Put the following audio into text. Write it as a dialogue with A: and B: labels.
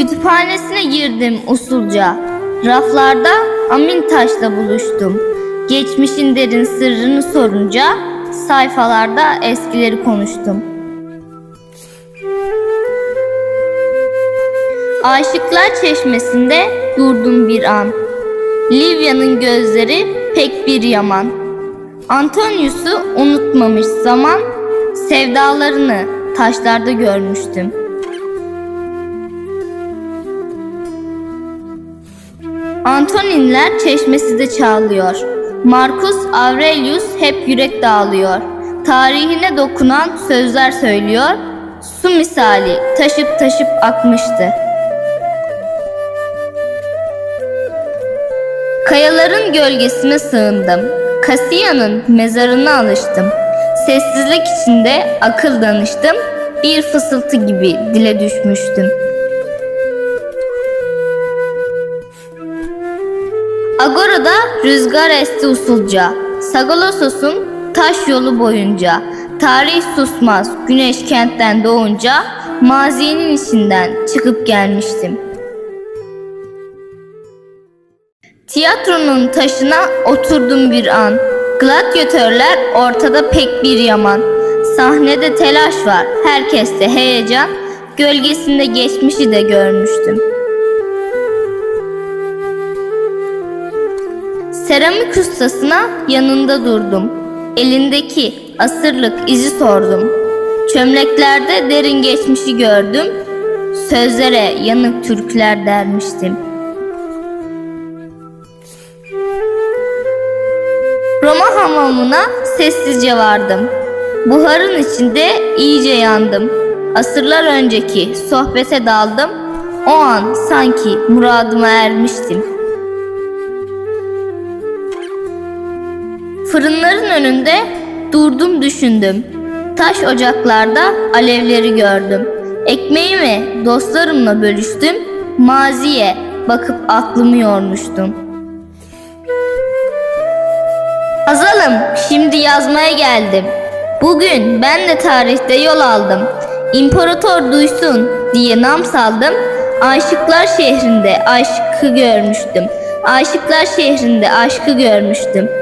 A: Kütüphanesine girdim usulca. Raflarda Amin Taş'la buluştum. Geçmişin derin sırrını sorunca sayfalarda eskileri konuştum. Aşıklar Çeşmesi'nde durdum bir an. Livya'nın gözleri pek bir yaman. Antonius'u unutmamış zaman, sevdalarını taşlarda görmüştüm. Antoninler çeşmesi de çağlıyor. Marcus Aurelius hep yürek dağılıyor. Tarihine dokunan sözler söylüyor. Su misali taşıp taşıp akmıştı. Kayaların gölgesine sığındım. Kasiya'nın mezarına alıştım. Sessizlik içinde akıl danıştım. Bir fısıltı gibi dile düşmüştüm. Agora'da rüzgar esti usulca. Sagolosos'un taş yolu boyunca. Tarih susmaz güneş kentten doğunca. Mazinin içinden çıkıp gelmiştim. Tiyatronun taşına oturdum bir an. Gladyatörler ortada pek bir yaman. Sahnede telaş var, herkeste heyecan. Gölgesinde geçmişi de görmüştüm. Seramik ustasına yanında durdum. Elindeki asırlık izi sordum. Çömleklerde derin geçmişi gördüm. Sözlere yanık türküler dermiştim. Roma hamamına sessizce vardım. Buharın içinde iyice yandım. Asırlar önceki sohbete daldım. O an sanki muradıma ermiştim. Fırınların önünde durdum düşündüm. Taş ocaklarda alevleri gördüm. Ekmeğimi dostlarımla bölüştüm. Maziye bakıp aklımı yormuştum. Azalım, şimdi yazmaya geldim. Bugün ben de tarihte yol aldım. İmparator duysun diye nam saldım. Aşıklar şehrinde aşkı görmüştüm. Aşıklar şehrinde aşkı görmüştüm.